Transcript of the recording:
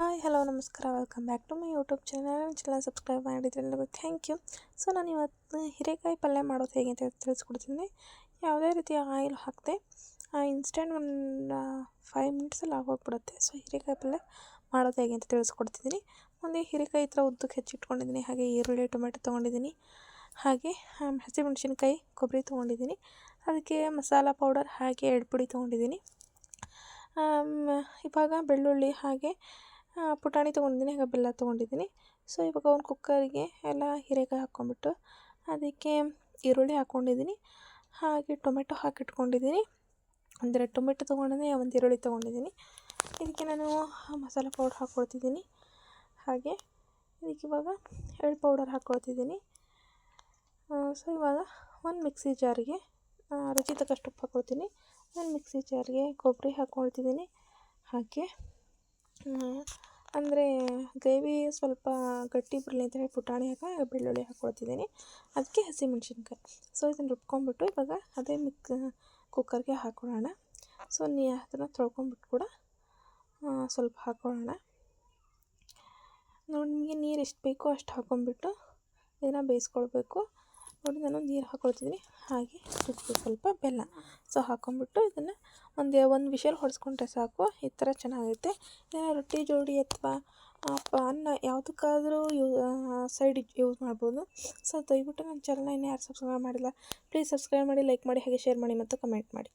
Hi hello ನಮಸ್ಕಾರ. Welcome back to my YouTube channel channel subscribe ಮಾಡಿದ್ರೆ ಎಲ್ಲರಿಗೂ thank you so ನಾನು ಇವತ್ತು ಹೀರೆಕಾಯಿ ಪಲ್ಯ ಮಾಡೋದು ಹೇಗೆ ಅಂತ ತಿಳಿಸ್ಕೊಡ್ತೀನಿ. ಯಾವುದೇ ರೀತಿಯ ಆಯಿಲ್ ಹಾಕದೆ ಇನ್ಸ್ಟೆಂಟ್ ಒಂದು ಫೈವ್ ಮಿನಿಟ್ಸಲ್ಲಿ ಆಗೋಗ್ಬಿಡುತ್ತೆ. ಸೊ ಹೀರೆಕಾಯಿ ಪಲ್ಯ ಮಾಡೋದು ಹೇಗೆ ಅಂತ ತಿಳಿಸ್ಕೊಡ್ತಿದ್ದೀನಿ. ಮುಂದೆ ಹೀರೆಕಾಯಿ ಥರ ಉದ್ದಕ್ಕೆ ಹೆಚ್ಚಿಟ್ಕೊಂಡಿದ್ದೀನಿ. ಹಾಗೆ ಈರುಳ್ಳಿ, ಟೊಮೆಟೊ ತೊಗೊಂಡಿದ್ದೀನಿ. ಹಾಗೆ ಹಸಿಮೆಣಸಿನಕಾಯಿ, ಕೊಬ್ಬರಿ ತೊಗೊಂಡಿದ್ದೀನಿ. ಅದಕ್ಕೆ ಮಸಾಲ ಪೌಡರ್ ಹಾಗೆ ಎಡ್ಪುಡಿ ಪುಡಿ ತೊಗೊಂಡಿದ್ದೀನಿ. ಇವಾಗ ಬೆಳ್ಳುಳ್ಳಿ, ಹಾಗೆ ಪುಟಾಣಿ ತೊಗೊಂಡಿದ್ದೀನಿ, ಹಾಗೆ ಬೆಲ್ಲ ತೊಗೊಂಡಿದ್ದೀನಿ. ಸೊ ಇವಾಗ ಒಂದು ಕುಕ್ಕರಿಗೆ ಎಲ್ಲ ಹೀರೆಕಾಯಿ ಹಾಕ್ಕೊಂಬಿಟ್ಟು ಅದಕ್ಕೆ ಈರುಳ್ಳಿ ಹಾಕ್ಕೊಂಡಿದ್ದೀನಿ. ಹಾಗೆ ಟೊಮೆಟೊ ಹಾಕಿಟ್ಕೊಂಡಿದ್ದೀನಿ. ಅಂದರೆ ಟೊಮೆಟೊ ತೊಗೊಂಡಿದ್ದೆ ಒಂದು ಈರುಳ್ಳಿ ತೊಗೊಂಡಿದ್ದೀನಿ. ಇದಕ್ಕೆ ನಾನು ಮಸಾಲೆ ಪೌಡ್ರ್ ಹಾಕ್ಕೊಳ್ತಿದ್ದೀನಿ ಹಾಗೆ ಇದಕ್ಕೆ ಇವಾಗ ಎಳ್ಳು ಪೌಡರ್ ಹಾಕ್ಕೊಳ್ತಿದ್ದೀನಿ ಸೊ ಇವಾಗ ಒಂದು ಮಿಕ್ಸಿ ಜಾರಿಗೆ ರುಚಿ ತಕ್ಕಷ್ಟು ಉಪ್ಪು ಹಾಕ್ಕೊಳ್ತೀನಿ ಒಂದು ಮಿಕ್ಸಿ ಜಾರಿಗೆ ಕೊಬ್ಬರಿ ಹಾಕ್ಕೊಳ್ತಿದ್ದೀನಿ. ಹಾಗೆ ಅಂದರೆ ಗ್ರೇವಿ ಸ್ವಲ್ಪ ಗಟ್ಟಿ ಬರಲಿ ಅಂತ ಹೇಳಿ ಪುಟಾಣಿ ಹಾಕಿ ಬೆಳ್ಳುಳ್ಳಿ ಹಾಕ್ಕೊಳ್ತಿದ್ದೀನಿ. ಅದಕ್ಕೆ ಹಸಿಮೆಣ್ಸಿನ್ಕಾಯಿ. ಸೊ ಇದನ್ನು ರುಬ್ಕೊಂಬಿಟ್ಟು ಇವಾಗ ಅದೇ ಮಿಕ್ ಕುಕ್ಕರ್ಗೆ ಹಾಕ್ಕೊಳ್ಳೋಣ. ಸೊ ನೀ ಅದನ್ನು ತೊಳ್ಕೊಂಬಿಟ್ಟು ಕೂಡ ಸ್ವಲ್ಪ ಹಾಕ್ಕೊಳ್ಳೋಣ. ನೋಡಿ, ನಿಮಗೆ ನೀರು ಎಷ್ಟು ಬೇಕೋ ಅಷ್ಟು ಹಾಕ್ಕೊಂಬಿಟ್ಟು ಇದನ್ನು ಬೇಯಿಸ್ಕೊಳ್ಬೇಕು. ನೋಡಿ, ನಾನು ನೀರು ಹಾಕ್ಕೊಳ್ತಿದ್ದೀನಿ. ಹಾಗೆ, ಸ್ವಲ್ಪ ಬೆಲ್ಲ. ಸೊ ಹಾಕ್ಕೊಂಬಿಟ್ಟು ಇದನ್ನು ಒಂದು ಒಂದು ವಿಷಲ್ ಹೊಡೆಸ್ಕೊಂಡ್ರೆ ಸಾಕು, ಈ ಥರ ಚೆನ್ನಾಗಿರುತ್ತೆ ರೊಟ್ಟಿ, ಜೋಡಿ ಅಥವಾ ಅನ್ನ ಯಾವುದಕ್ಕಾದರೂ ಯೂ ಸೈಡ್ ಯೂಸ್ ಮಾಡ್ಬೋದು. ಸೊ ದಯವಿಟ್ಟು ನನ್ನ ಚಾನಲ್ನ ಇನ್ನೂ ಯಾರು ಸಬ್ಸ್ಕ್ರೈಬ್ ಮಾಡಿಲ್ಲ ಪ್ಲೀಸ್ ಸಬ್ಸ್ಕ್ರೈಬ್ ಮಾಡಿ ಲೈಕ್ ಮಾಡಿ, ಹಾಗೆ ಶೇರ್ ಮಾಡಿ ಮತ್ತು ಕಮೆಂಟ್ ಮಾಡಿ.